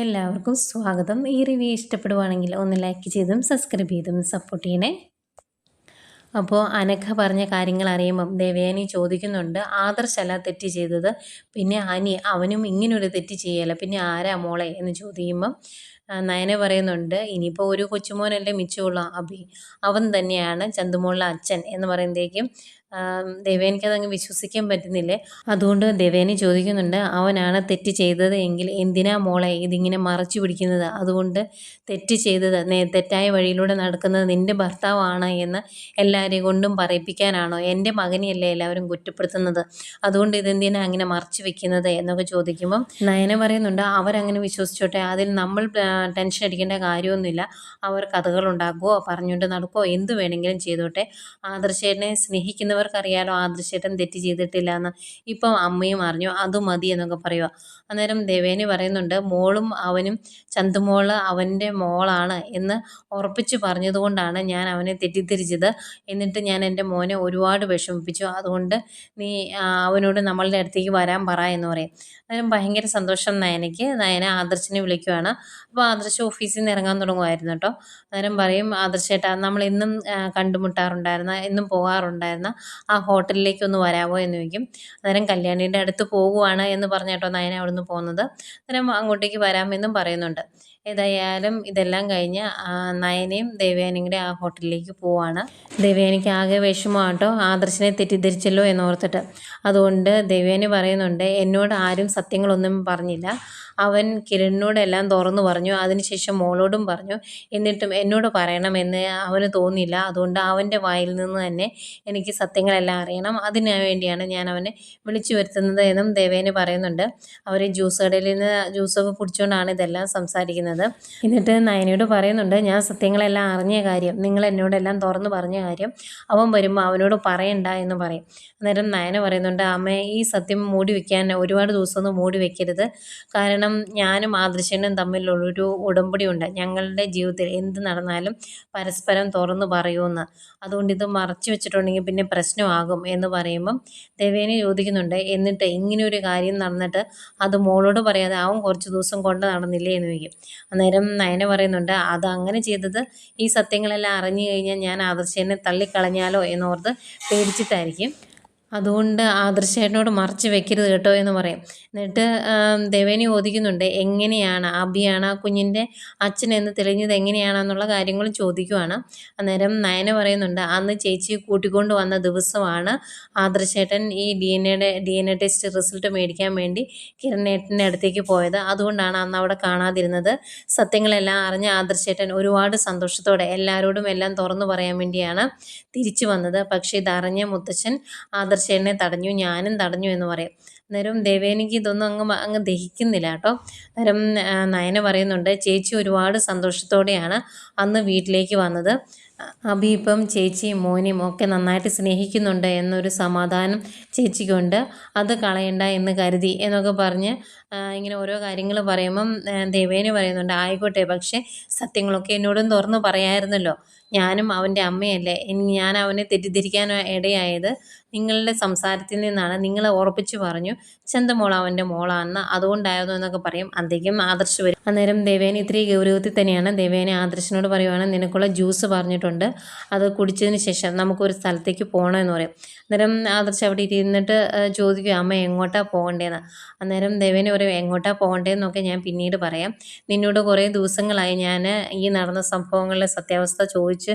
എല്ലാവർക്കും സ്വാഗതം. ഈ റിവ്യൂ ഇഷ്ടപ്പെടുവാണെങ്കിൽ ഒന്ന് ലൈക്ക് ചെയ്തും സബ്സ്ക്രൈബ് ചെയ്തും സപ്പോർട്ട് ചെയ്യണേ. അപ്പോൾ അനഘ പറഞ്ഞ കാര്യങ്ങൾ അറിയുമ്പം ദേവയാനി ചോദിക്കുന്നുണ്ട് ആദർശല്ല തെറ്റ് ചെയ്തത്? പിന്നെ അനി അവനും ഇങ്ങനൊരു തെറ്റ് ചെയ്യല. പിന്നെ ആരാ മോളെ? എന്ന് ചോദിക്കുമ്പം നയന പറയുന്നുണ്ട് ഇനിയിപ്പോൾ ഒരു കൊച്ചുമോനല്ലേ മിച്ചമുള്ള അഭി. അവൻ തന്നെയാണ് ചന്തുമോളിലെ അച്ഛൻ. എന്ന് പറയുമ്പോഴേക്കും ദേവേനിക്ക് അതങ്ങ് വിശ്വസിക്കാൻ പറ്റുന്നില്ലേ? അതുകൊണ്ട് ദേവേനി ചോദിക്കുന്നുണ്ട് അവനാണ് തെറ്റ് ചെയ്തത് എങ്കിൽ എന്തിനാ മോളെ ഇതിങ്ങനെ മറച്ചു പിടിക്കുന്നത്? അതുകൊണ്ട് തെറ്റ് ചെയ്തത് തെറ്റായ വഴിയിലൂടെ നടക്കുന്നത് നിന്റെ ഭർത്താവാണ് എന്ന് എല്ലാവരെയും കൊണ്ടും പറയിപ്പിക്കാനാണോ? എന്റെ മകനെയല്ലേ എല്ലാവരും കുറ്റപ്പെടുത്തുന്നത്? അതുകൊണ്ട് ഇതെന്തിനാ അങ്ങനെ മറച്ചു വെക്കുന്നത് എന്നൊക്കെ ചോദിക്കുമ്പം നയന പറയുന്നുണ്ട് അവരങ്ങനെ വിശ്വസിച്ചോട്ടെ അതിൽ നമ്മൾ ടെൻഷൻ അടിക്കേണ്ട കാര്യമൊന്നുമില്ല. അവർ കഥകൾ പറഞ്ഞുകൊണ്ട് നടക്കുകയോ എന്ത് വേണമെങ്കിലും ചെയ്തോട്ടെ. ആദർശേനെ സ്നേഹിക്കുന്നവർ അറിയാലോ ആദർശേട്ടൻ തെറ്റ് ചെയ്തിട്ടില്ല എന്ന് ഇപ്പം അമ്മയും അറിഞ്ഞു അത് മതി എന്നൊക്കെ പറയുക. അന്നേരം ദേവേനി പറയുന്നുണ്ട് മോളും അവനും ചന്തുമോൾ അവന്റെ മോളാണ് എന്ന് ഉറപ്പിച്ച് പറഞ്ഞതുകൊണ്ടാണ് ഞാൻ അവനെ തെറ്റിദ്ധരിച്ചത്. എന്നിട്ട് ഞാൻ എന്റെ മോനെ ഒരുപാട് വിഷമിപ്പിച്ചു. അതുകൊണ്ട് നീ അവനോട് നമ്മളുടെ അടുത്തേക്ക് വരാൻ പറ എന്ന് പറയും. അന്നേരം ഭയങ്കര സന്തോഷം നയനയ്ക്ക്. നയന ആദർശിനെ വിളിക്കുവാണ്. അപ്പോൾ ആദർശ് ഓഫീസിൽ നിന്ന് ഇറങ്ങാൻ തുടങ്ങുമായിരുന്നു കേട്ടോ. അന്നേരം പറയും ആദർശേട്ടാ നമ്മൾ ഇന്നും കണ്ടുമുട്ടാറുണ്ടായിരുന്ന ഇന്നും പോകാറുണ്ടായിരുന്ന ആ ഹോട്ടലിലേക്ക് ഒന്ന് വരാമോ എന്ന് ചോദിക്കും. അന്നേരം കല്യാണിയുടെ അടുത്ത് പോകുവാണ് എന്ന് പറഞ്ഞേട്ടോ നയന അവിടെ നിന്ന് പോകുന്നത്. അന്നേരം അങ്ങോട്ടേക്ക് വരാമെന്നും പറയുന്നുണ്ട്. ഏതായാലും ഇതെല്ലാം കഴിഞ്ഞ് നയനയും ദേവയാനിയും കൂടെ ആ ഹോട്ടലിലേക്ക് പോവാണ്. ദേവയാനിക്ക് ആകെ വിഷമമാട്ടോ ആദർശനെ തെറ്റിദ്ധരിച്ചല്ലോ എന്നോർത്തിട്ട് അതുകൊണ്ട് ദേവയാനി പറയുന്നുണ്ട് എന്നോട് ആരും സത്യങ്ങളൊന്നും പറഞ്ഞില്ല. അവൻ കിരണിനോടെല്ലാം തുറന്നു പറഞ്ഞു. അതിനുശേഷം മോളോടും പറഞ്ഞു. എന്നിട്ടും എന്നോട് പറയണമെന്ന് അവന് തോന്നിയില്ല. അതുകൊണ്ട് അവന്റെ വായിൽ നിന്ന് തന്നെ എനിക്ക് സത്യങ്ങളെല്ലാം അറിയണം. അതിനു വേണ്ടിയാണ് ഞാൻ അവനെ വിളിച്ചു വരുത്തുന്നത് എന്നും ദേവേനെ പറയുന്നുണ്ട്. അവർ ജ്യൂസ് കടയിൽ നിന്ന് ജ്യൂസൊക്കെ കുടിച്ചുകൊണ്ടാണ് ഇതെല്ലാം സംസാരിക്കുന്നത്. എന്നിട്ട് നയനയോട് പറയുന്നുണ്ട് ഞാൻ സത്യങ്ങളെല്ലാം അറിഞ്ഞ കാര്യം നിങ്ങൾ എന്നോടെല്ലാം തുറന്നു പറഞ്ഞ കാര്യം അവൻ വരുമ്പോൾ അവനോട് പറയണ്ട എന്ന് പറയും. അന്നേരം നയന പറയുന്നുണ്ട് അമ്മ ഈ സത്യം മൂടി വെക്കാൻ ഒരുപാട് ദിവസമൊന്നും മൂടി വെക്കരുത്. കാരണം ഞാനും ആദർശനും തമ്മിലുള്ളൊരു ഉടമ്പടി ഉണ്ട് ഞങ്ങളുടെ ജീവിതത്തിൽ എന്ത് നടന്നാലും പരസ്പരം തുറന്നു പറയുമെന്ന് അതുകൊണ്ട് ഇത് മറച്ചു വെച്ചിട്ടുണ്ടെങ്കിൽ പിന്നെ പ്രശ്നമാകും എന്ന് പറയുമ്പം ദേവേനെ ചോദിക്കുന്നുണ്ട് എന്നിട്ട് ഇങ്ങനെ ഒരു കാര്യം നടന്നിട്ട് അത് മോളോട് പറയാതെ അവൻ കുറച്ച് ദിവസം കൊണ്ട് നടന്നില്ലേ? എന്ന് ചോദിക്കും. അന്നേരം നയന പറയുന്നുണ്ട് അത് അങ്ങനെ ചെയ്തത് ഈ സത്യങ്ങളെല്ലാം അറിഞ്ഞു കഴിഞ്ഞാൽ ഞാൻ ആദർശനെ തള്ളിക്കളഞ്ഞാലോ എന്നോർത്ത് പേടിച്ചിട്ടായിരിക്കും. അതുകൊണ്ട് ആദർശേട്ടനോട് മറച്ച് വെക്കരുത് കേട്ടോ എന്ന് പറയും. എന്നിട്ട് ദേവേനി ചോദിക്കുന്നുണ്ട് എങ്ങനെയാണ്? അബിയാണ് ആ കുഞ്ഞിന്റെ അച്ഛനെന്ന് തെളിഞ്ഞത് എങ്ങനെയാണെന്നുള്ള കാര്യങ്ങളും ചോദിക്കുവാണ്. അന്നേരം നയന പറയുന്നുണ്ട് അന്ന് ചേച്ചി കൂട്ടിക്കൊണ്ട് വന്ന ദിവസമാണ് ആദർശേട്ടൻ ഈ ഡി എൻ എയുടെ D N A test result മേടിക്കാൻ വേണ്ടി കിരണേട്ടന്റെ അടുത്തേക്ക് പോയത്. അതുകൊണ്ടാണ് അന്ന് അവിടെ കാണാതിരുന്നത്. സത്യങ്ങളെല്ലാം അറിഞ്ഞ ആദർശേട്ടൻ ഒരുപാട് സന്തോഷത്തോടെ എല്ലാവരോടും എല്ലാം തുറന്നു പറയാൻ വേണ്ടിയാണ് തിരിച്ചു വന്നത്. പക്ഷേ ഇതറിഞ്ഞ മുത്തച്ഛൻ ആദർശ ആദർശേനെ തടഞ്ഞു ഞാനും തടഞ്ഞു എന്ന് പറയും. അന്നേരം ദേവേനിക്ക് ഇതൊന്നും അങ്ങ് അങ്ങ് ദഹിക്കുന്നില്ല കേട്ടോ. അന്നേരം നയന പറയുന്നുണ്ട് ചേച്ചി ഒരുപാട് സന്തോഷത്തോടെയാണ് അന്ന് വീട്ടിലേക്ക് വന്നത്. അബി ഇപ്പം ചേച്ചിയും മോനെയും ഒക്കെ നന്നായിട്ട് സ്നേഹിക്കുന്നുണ്ട് എന്നൊരു സമാധാനം ചേച്ചിക്കുണ്ട്. അത് കളയണ്ട എന്ന് കരുതി എന്നൊക്കെ പറഞ്ഞ് ഇങ്ങനെ ഓരോ കാര്യങ്ങൾ പറയുമ്പം ദേവേനി പറയുന്നുണ്ട് ആയിക്കോട്ടെ പക്ഷേ സത്യങ്ങളൊക്കെ എന്നോടും തുറന്ന് പറയാമായിരുന്നല്ലോ ഞാനും അവന്റെ അമ്മയല്ലേ. ഞാൻ അവനെ തെറ്റിദ്ധരിക്കാൻ ഇടയായത് നിങ്ങളുടെ സംസാരത്തിൽ നിന്നാണ്. നിങ്ങളെ ഉറപ്പിച്ചു പറഞ്ഞു. ചന്തമോൾ അവന്റെ മോളാണെന്ന് അതുകൊണ്ടായിരുന്നു എന്നൊക്കെ പറയും. അധികം ആദർശ് വരും. അന്നേരം ദേവേന ഇത്തിരി ഗൗരവത്തിൽ തന്നെയാണ്. ദേവേനെ ആദർശനോട് പറയുവാണ് നിനക്കുള്ള ജ്യൂസ് പറഞ്ഞിട്ടുണ്ട്. അത് കുടിച്ചതിന് ശേഷം നമുക്കൊരു സ്ഥലത്തേക്ക് പോകണം എന്ന് പറയും. അന്നേരം ആദർശ് അവിടെ ഇരുന്നിട്ട് ചോദിക്കും അമ്മ എങ്ങോട്ടാണ് പോകേണ്ടതെന്ന് അന്നേരം ദേവേന പറയും എങ്ങോട്ടാണ് പോകേണ്ടതെന്നൊക്കെ ഞാൻ പിന്നീട് പറയാം. നിന്നോട് കുറേ ദിവസങ്ങളായി ഞാൻ ഈ നടന്ന സംഭവങ്ങളിലെ സത്യാവസ്ഥ ചോദിച്ച്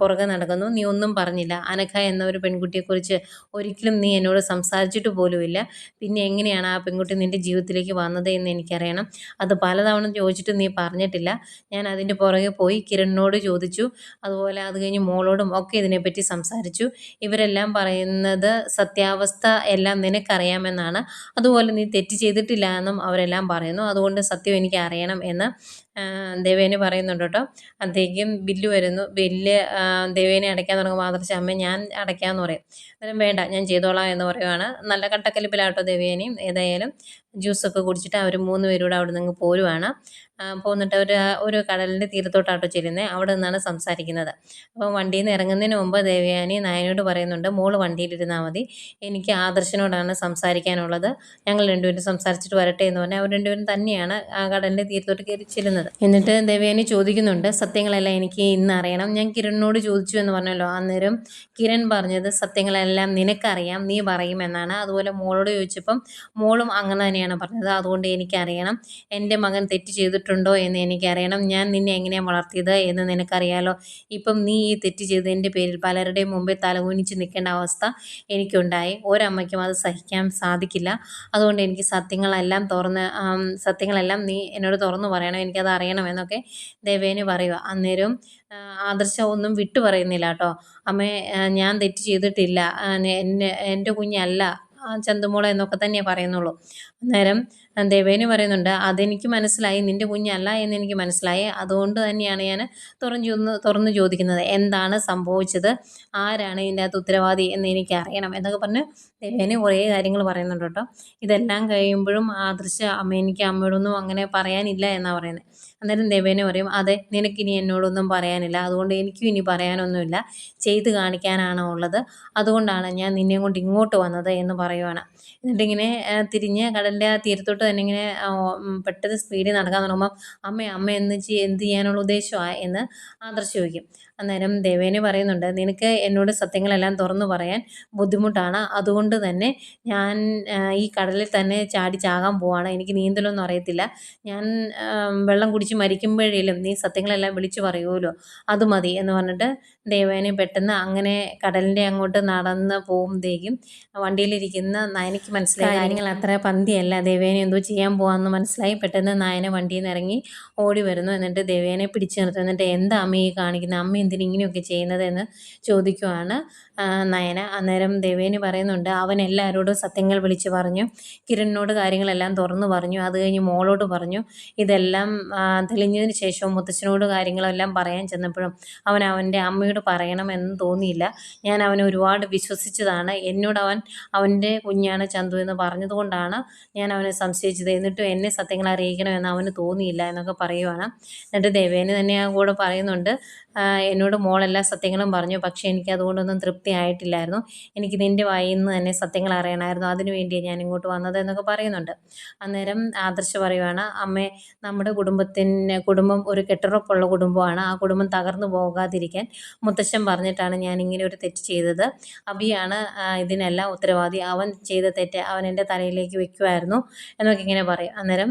പുറകെ നടക്കുന്നു. നീ ഒന്നും പറഞ്ഞില്ല. അനഘ എന്ന ഒരു പെൺകുട്ടിയെക്കുറിച്ച് ഒരിക്കലും നീ എന്നോട് സംസാരിച്ചിട്ട് പോലുമില്ല. പിന്നെ എങ്ങനെയാണ് ആ പെൺകുട്ടി നിന്റെ ജീവിതത്തിലേക്ക് വന്നത് എന്ന് എനിക്കറിയണം. അത് പലതവണ ചോദിച്ചിട്ട് നീ പറഞ്ഞിട്ടില്ല. ഞാൻ അതിന്റെ പുറകെ പോയി കിരണിനോട് ചോദിച്ചു. അതുപോലെ അത് കഴിഞ്ഞ് മോളോടും ഒക്കെ ഇതിനെപ്പറ്റി സംസാരിച്ചു. ഇവരെല്ലാം പറയുന്നത് സത്യാവസ്ഥ എല്ലാം നിനക്കറിയാമെന്നാണ്. അതുപോലെ നീ തെറ്റ് ചെയ്തിട്ടില്ല എന്നും അവരെല്ലാം പറയുന്നു. അതുകൊണ്ട് സത്യം എനിക്ക് അറിയണം എന്ന് ദേവേനെ പറയുന്നുണ്ട് കേട്ടോ. അദ്ദേഹം ബില്ല് വരുന്നു. ബില്ല് ദേവേനെ അടയ്ക്കാൻ തുടങ്ങുമ്പോൾ ആദർശ അമ്മ ഞാൻ അടയ്ക്കാമെന്ന് പറയും. അന്നേരം വേണ്ട ഞാൻ ചെയ്തോളാം എന്ന് പറയുവാണ്. നല്ല കട്ടക്കലിപ്പിലാട്ടോ ദേവേനെയും. ഏതായാലും ജ്യൂസൊക്കെ കുടിച്ചിട്ട് അവർ മൂന്ന് പേരും കൂടെ അവിടെ നിന്ന് പോരുവാണ് പോന്നിട്ട് അവർ ഒരു കടലിന്റെ തീരത്തോട്ടാട്ടോ ചെല്ലുന്നത് അവിടെ നിന്നാണ് സംസാരിക്കുന്നത്. അപ്പോൾ വണ്ടിയിൽ നിന്ന് ഇറങ്ങുന്നതിന് മുമ്പ് ദേവയാനി നായനോട് പറയുന്നുണ്ട് മോൾ വണ്ടിയിലിരുന്നാൽ മതി. എനിക്ക് ആദർശനോടാണ് സംസാരിക്കാനുള്ളത്. ഞങ്ങൾ രണ്ടുപേരും സംസാരിച്ചിട്ട് വരട്ടെ എന്ന് പറഞ്ഞാൽ അവർ രണ്ടുപേരും തന്നെയാണ് ആ കടലിന്റെ തീരത്തോട്ട് കയറി ചെല്ലുന്നത്. എന്നിട്ട് ദേവയാനി ചോദിക്കുന്നുണ്ട് സത്യങ്ങളെല്ലാം എനിക്ക് ഇന്ന് അറിയണം. ഞാൻ കിരണിനോട് ചോദിച്ചു എന്ന് പറഞ്ഞല്ലോ. അന്നേരം കിരൺ പറഞ്ഞത് സത്യങ്ങളെല്ലാം നിനക്കറിയാം. നീ പറയുമെന്നാണ് അതുപോലെ മോളോട് ചോദിച്ചപ്പം മോളും അങ്ങനെ തന്നെയാണ് പറഞ്ഞത്. അതുകൊണ്ട് എനിക്കറിയണം. എന്റെ മകൻ തെറ്റ് ചെയ്തിട്ടുണ്ടോ എന്ന് എനിക്കറിയണം. ഞാൻ നിന്നെ എങ്ങനെയാണ് വളർത്തിയത് എന്ന് നിനക്കറിയാലോ. ഇപ്പം നീ ഈ തെറ്റ് ചെയ്തതിന്റെ പേരിൽ പലരുടെയും മുമ്പിൽ തലകുനിച്ച് നിൽക്കേണ്ട അവസ്ഥ എനിക്കുണ്ടായി. ഒരമ്മയ്ക്കും അത് സഹിക്കാൻ സാധിക്കില്ല. അതുകൊണ്ട് എനിക്ക് സത്യങ്ങളെല്ലാം തുറന്ന് സത്യങ്ങളെല്ലാം നീ എന്നോട് തുറന്നു പറയണം. എനിക്കത് അറിയണമെന്നൊക്കെ ദേവേന് പറയുക. അന്നേരം ആദർശം ഒന്നും വിട്ടു പറയുന്നില്ല കേട്ടോ. അമ്മേ ഞാൻ തെറ്റ് ചെയ്തിട്ടില്ല. എന്നെ എന്റെ കുഞ്ഞല്ല. ചന്തുമോള എന്നൊക്കെ തന്നെ പറയുന്നുള്ളൂ. അന്നേരം ദേവേന് പറയുന്നുണ്ട് അതെനിക്ക് മനസ്സിലായി നിന്റെ കുഞ്ഞല്ല എന്ന് എനിക്ക് മനസ്സിലായി. അതുകൊണ്ട് തന്നെയാണ് ഞാൻ ചൊന്ന് തുറന്നു ചോദിക്കുന്നത്. എന്താണ് സംഭവിച്ചത്? ആരാണ് ഇതിന്റെ അകത്ത് ഉത്തരവാദി എന്ന് എനിക്ക് അറിയണം. എന്നൊക്കെ പറഞ്ഞ് ദേവേന് കുറേ കാര്യങ്ങൾ പറയുന്നുണ്ട് കേട്ടോ. ഇതെല്ലാം കഴിയുമ്പോഴും ആദർശ അമ്മ എനിക്ക് അമ്മയോടൊന്നും അങ്ങനെ പറയാനില്ല എന്നാണ് പറയുന്നത്. അന്നേരം ദേവേനെ പറയും അതെ നിനക്കിനി എന്നോടൊന്നും പറയാനില്ല. അതുകൊണ്ട് എനിക്കും ഇനി പറയാനൊന്നുമില്ല. ചെയ്ത് കാണിക്കാനാണ് ഉള്ളത്. അതുകൊണ്ടാണ് ഞാൻ നിന്നെ കൊണ്ട് ഇങ്ങോട്ട് വന്നത് എന്ന് പറയുവാണ്. എന്നിട്ടിങ്ങനെ തിരിഞ്ഞ് കടലിന്റെ ആ തീരത്തോട്ട് തന്നെ ഇങ്ങനെ പെട്ടെന്ന് സ്പീഡിൽ നടക്കാൻ തുടങ്ങുമ്പം അമ്മ അമ്മ എന്ന് എന്ത് ചെയ്യാനുള്ള ഉദ്ദേശമാണ് എന്ന് ആദർശ് ചോദിക്കും. അന്നേരം ദേവേനെ പറയുന്നുണ്ട് നിനക്ക് എന്നോട് സത്യങ്ങളെല്ലാം തുറന്നു പറയാൻ ബുദ്ധിമുട്ടാണ്. അതുകൊണ്ട് തന്നെ ഞാൻ ഈ കടലിൽ തന്നെ ചാടി ചാകാൻ പോവാണ്. എനിക്ക് നീന്തലൊന്നും അറിയത്തില്ല. ഞാൻ വെള്ളം കുടിച്ച് മരിക്കുമ്പോഴേലും നീ സത്യങ്ങളെല്ലാം വിളിച്ചു പറയുമല്ലോ അത് മതി എന്ന് പറഞ്ഞിട്ട് ദേവേനെ പെട്ടെന്ന് അങ്ങനെ കടലിന്റെ അങ്ങോട്ട് നടന്ന് പോകുമ്പോഴേക്കും വണ്ടിയിലിരിക്കുന്ന നയനയ്ക്ക് മനസ്സിലായി കാര്യങ്ങൾ അത്ര പന്തിയല്ല. ദേവേനെ എന്തോ ചെയ്യാൻ പോകാമെന്ന് മനസ്സിലായി. പെട്ടെന്ന് നായന വണ്ടിയിൽ നിന്ന് ഇറങ്ങി ഓടി വരുന്നു. എന്നിട്ട് ദേവേനെ പിടിച്ചു നിർത്തും. എന്നിട്ട് എന്താ അമ്മയെ കാണിക്കുന്നത് അമ്മ എന്തിനാ ഇങ്ങനെയൊക്കെ ചെയ്യുന്നത് എന്ന് ചോദിക്കുവാണ് നയന. അന്നേരം ദേവേന് പറയുന്നുണ്ട് അവൻ എല്ലാവരോടും സത്യങ്ങൾ വിളിച്ചു പറഞ്ഞു കിരണിനോട് കാര്യങ്ങളെല്ലാം തുറന്നു പറഞ്ഞു അത് കഴിഞ്ഞ് മോളോട് പറഞ്ഞു ഇതെല്ലാം തെളിഞ്ഞതിന് ശേഷവും മുത്തച്ഛനോട് കാര്യങ്ങളെല്ലാം പറയാൻ ചെന്നപ്പോഴും അവൻ അവന്റെ അമ്മയോട് പറയണമെന്ന് തോന്നിയില്ല. ഞാൻ അവനെ ഒരുപാട് വിശ്വസിച്ചതാണ്. എന്നോട് അവൻ അവന്റെ കുഞ്ഞാണ് ചന്തു എന്ന് പറഞ്ഞതുകൊണ്ടാണ് ഞാൻ അവനെ സംശയിച്ചത്. എന്നിട്ടും എന്നെ സത്യങ്ങൾ അറിയിക്കണമെന്ന് അവന് തോന്നിയില്ല എന്നൊക്കെ പറയുവാണ്. എന്നിട്ട് ദേവേന് തന്നെ ആ കൂടെ പറയുന്നുണ്ട് ആ, മോൾ എല്ലാ സത്യങ്ങളും പറഞ്ഞു. പക്ഷേ എനിക്ക് അതുകൊണ്ടൊന്നും തൃപ്തി ആയിട്ടില്ലായിരുന്നു. എനിക്ക് നിന്റെ വായിൽ നിന്ന് തന്നെ സത്യങ്ങൾ അറിയണമായിരുന്നു. അതിനു വേണ്ടിയാണ് ഞാൻ ഇങ്ങോട്ട് വന്നത് എന്നൊക്കെ പറയുന്നുണ്ട്. അന്നേരം ആദർശ പറയുവാണ് അമ്മേ നമ്മുടെ കുടുംബത്തിന് കുടുംബം ഒരു കെട്ടുറപ്പുള്ള കുടുംബമാണ്. ആ കുടുംബം തകർന്നു പോകാതിരിക്കാൻ മുത്തശ്ശൻ പറഞ്ഞിട്ടാണ് ഞാൻ ഇങ്ങനെ ഒരു തെറ്റ് ചെയ്തത്. അബിയാണ് ഇതിനെല്ലാം ഉത്തരവാദി. അവൻ ചെയ്ത തെറ്റ് അവൻ എന്റെ തലയിലേക്ക് വെക്കുമായിരുന്നു എന്നൊക്കെ ഇങ്ങനെ പറയും. അന്നേരം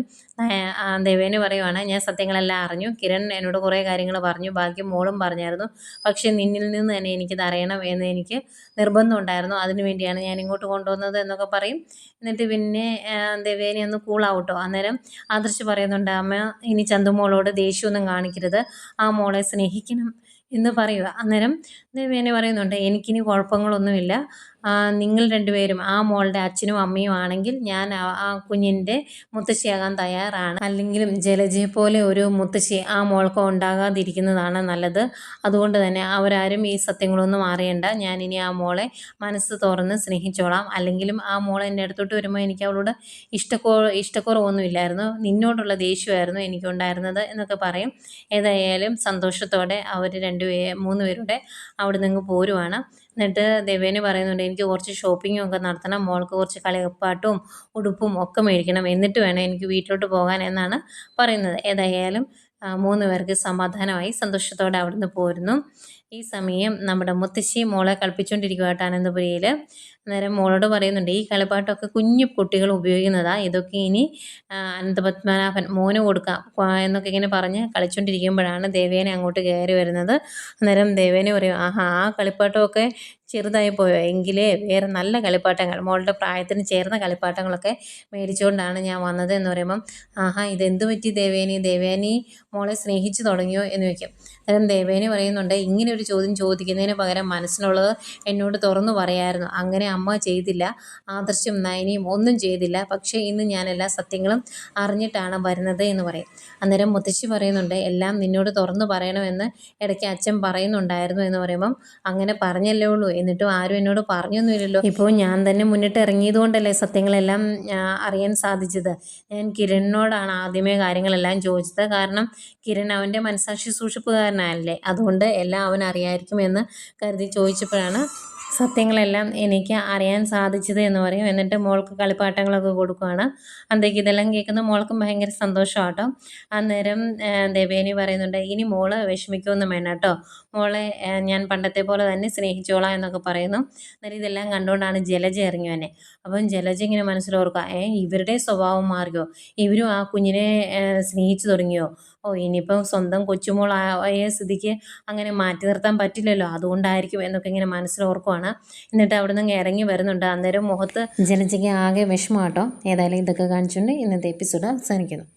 ദേവേന് പറയുവാണ് ഞാൻ സത്യങ്ങളെല്ലാം അറിഞ്ഞു. കിരൺ എന്നോട് കുറേ കാര്യങ്ങൾ പറഞ്ഞു. ബാക്കി മോളും പറഞ്ഞായിരുന്നു. പക്ഷേ നിന്നിൽ നിന്ന് തന്നെ എനിക്കിത് അറിയണം എന്ന് എനിക്ക് നിർബന്ധമുണ്ടായിരുന്നു അതിനു വേണ്ടിയാണ് ഞാൻ ഇങ്ങോട്ട് കൊണ്ടുവന്നത് എന്നൊക്കെ പറയും. എന്നിട്ട് പിന്നെ ദേവേനി ഒന്ന് കൂളാവട്ടോ അന്നേരം ആദർശ് പറയുന്നുണ്ട് അമ്മ ഇനി ചന്തുമോളോട് ദേഷ്യമൊന്നും കാണിക്കരുത്. ആ മോളെ സ്നേഹിക്കണം എന്ന് പറയുക. അന്നേരം ദേവേനെ പറയുന്നുണ്ട് എനിക്കിനി കുഴപ്പങ്ങളൊന്നുമില്ല. നിങ്ങൾ രണ്ടുപേരും ആ മോളുടെ അച്ഛനും അമ്മയും ആണെങ്കിൽ ഞാൻ ആ കുഞ്ഞിന്റെ മുത്തശ്ശിയാകാൻ തയ്യാറാണ്. അല്ലെങ്കിലും ജലജയെ പോലെ ഒരു മുത്തശ്ശി ആ മോൾക്ക് ഉണ്ടാകാതിരിക്കുന്നതാണ് നല്ലത്. അതുകൊണ്ട് തന്നെ അവരാരും ഈ സത്യങ്ങളൊന്നും അറിയണ്ട. ഞാൻ ഇനി ആ മോളെ മനസ്സ് തുറന്ന് സ്നേഹിച്ചോളാം. അല്ലെങ്കിലും ആ മോൾ എന്റെ അടുത്തോട്ട് വരുമ്പോൾ എനിക്ക് അവളോട് ഇഷ്ടക്കോ ഇഷ്ടക്കുറവൊന്നും ഇല്ലായിരുന്നു നിന്നോടുള്ള ദേഷ്യമായിരുന്നു എനിക്കുണ്ടായിരുന്നത് എന്നൊക്കെ പറയും. ഏതായാലും സന്തോഷത്തോടെ അവർ രണ്ടുപേ മൂന്ന് പേരുടെ അവിടെ നിന്ന് പോരുവാണ്. എന്നിട്ട് ദേവേനെ പറയുന്നുണ്ട് എനിക്ക് കുറച്ച് ഷോപ്പിങ്ങും ഒക്കെ നടത്തണം. മോൾക്ക് കുറച്ച് കളിപ്പാട്ടും ഉടുപ്പും ഒക്കെ മേടിക്കണം. എന്നിട്ട് വേണം എനിക്ക് വീട്ടിലോട്ട് പോകാൻ എന്നാണ് പറയുന്നത്. ഏതായാലും മൂന്ന് പേർക്ക് സമാധാനമായി സന്തോഷത്തോടെ അവിടുന്ന് പോരുന്നു. ഈ സമയം നമ്മുടെ മുത്തശ്ശി മോളെ കളിപ്പിച്ചുകൊണ്ടിരിക്കുക കേട്ടോ അനന്തപുരിയിൽ അന്നേരം മോളോട് പറയുന്നുണ്ട് ഈ കളിപ്പാട്ടമൊക്കെ കുഞ്ഞു കുട്ടികൾ ഉപയോഗിക്കുന്നതാണ് ഇതൊക്കെ ഇനി അനന്തപത്മനാഭൻ മോന് കൊടുക്കാം. എന്നൊക്കെ ഇങ്ങനെ പറഞ്ഞ് കളിച്ചുകൊണ്ടിരിക്കുമ്പോഴാണ് ദേവേനെ അങ്ങോട്ട് കയറി വരുന്നത്. അന്നേരം ദേവേനെ പറയും ആഹാ ആ കളിപ്പാട്ടമൊക്കെ ചെറുതായി പോയോ? എങ്കിലേ വേറെ നല്ല കളിപ്പാട്ടങ്ങൾ മോളുടെ പ്രായത്തിന് ചേർന്ന കളിപ്പാട്ടങ്ങളൊക്കെ മേടിച്ചുകൊണ്ടാണ് ഞാൻ വന്നത്. എന്ന് പറയുമ്പം ആഹാ ഇതെന്ത് പറ്റി ദേവേനി? ദേവേനി മോളെ സ്നേഹിച്ചു തുടങ്ങിയോ? എന്ന് ചോദിക്കും. അന്നേരം ദേവേനി പറയുന്നുണ്ട് ഇങ്ങനെ ഒരു ചോദ്യം ചോദിക്കുന്നതിന് പകരം മനസ്സിലുള്ളത് എന്നോട് തുറന്നു പറയായിരുന്നു. അങ്ങനെ അമ്മ ചെയ്തില്ല. ആദർശം നയനിയും ഒന്നും ചെയ്തില്ല. പക്ഷേ ഇന്ന് ഞാൻ എല്ലാ സത്യങ്ങളും അറിഞ്ഞിട്ടാണ് വരുന്നത് എന്ന് പറയും. അന്നേരം മുത്തശ്ശി പറയുന്നുണ്ട് എല്ലാം നിന്നോട് തുറന്നു പറയണമെന്ന് ഇടയ്ക്ക് അച്ഛൻ പറയുന്നുണ്ടായിരുന്നു എന്ന് പറയുമ്പം അങ്ങനെ പറഞ്ഞല്ലേ ഉള്ളൂ. എന്നിട്ടും ആരും എന്നോട് പറഞ്ഞൊന്നുമില്ലല്ലോ. ഇപ്പോൾ ഞാൻ തന്നെ മുന്നിട്ട് ഇറങ്ങിയതുകൊണ്ടല്ലേ സത്യങ്ങളെല്ലാം അറിയാൻ സാധിച്ചത്. ഞാൻ കിരണിനോടാണ് ആദ്യമേ കാര്യങ്ങളെല്ലാം ചോദിച്ചത്. കാരണം കിരൺ അവന്റെ മനസാക്ഷി സൂക്ഷിപ്പുകാരനല്ലേ. അതുകൊണ്ട് എല്ലാം അവൻ അറിയായിരിക്കുമെന്ന് കരുതി ചോദിച്ചപ്പോഴാണ് സത്യങ്ങളെല്ലാം എനിക്ക് അറിയാൻ സാധിച്ചത് എന്ന് പറയും. എന്നിട്ട് മോൾക്ക് കളിപ്പാട്ടങ്ങളൊക്കെ കൊടുക്കുകയാണ് അന്തേക്ക് ഇതെല്ലാം കേൾക്കുന്ന മോൾക്കും ഭയങ്കര സന്തോഷമാട്ടോ അന്നേരം ദേവേനി പറയുന്നുണ്ട് ഇനി മോൾ വിഷമിക്കുമെന്നും വേണ്ട കേട്ടോ മോളെ ഞാൻ പണ്ടത്തെ പോലെ തന്നെ സ്നേഹിച്ചോളാം എന്നൊക്കെ പറയുന്നു. അന്നേരം ഇതെല്ലാം കണ്ടുകൊണ്ടാണ് ജലജ ഇറങ്ങി വന്നെ അപ്പം ജലജ ഇങ്ങനെ മനസ്സിലോർക്കുക ഏ ഇവരുടെ സ്വഭാവം മാറിയോ? ഇവരും ആ കുഞ്ഞിനെ സ്നേഹിച്ചു തുടങ്ങിയോ? ഓ ഇനിയിപ്പം സ്വന്തം കൊച്ചുമോളായ സ്ഥിതിക്ക് അങ്ങനെ മാറ്റി നിർത്താൻ പറ്റില്ലല്ലോ. അതുകൊണ്ടായിരിക്കും എന്നൊക്കെ ഇങ്ങനെ മനസ്സിലോർക്കുവാണ് എന്നിട്ട് അവിടെ നിന്ന് ഇറങ്ങി വരുന്നുണ്ട്. അന്നേരം മുഖത്ത് ജലജയ്ക്ക് ആകെ വിഷമാട്ടോ ഏതായാലും ഇതൊക്കെ കാണിച്ചുകൊണ്ട് ഇന്നത്തെ എപ്പിസോഡ് അവസാനിക്കുന്നു.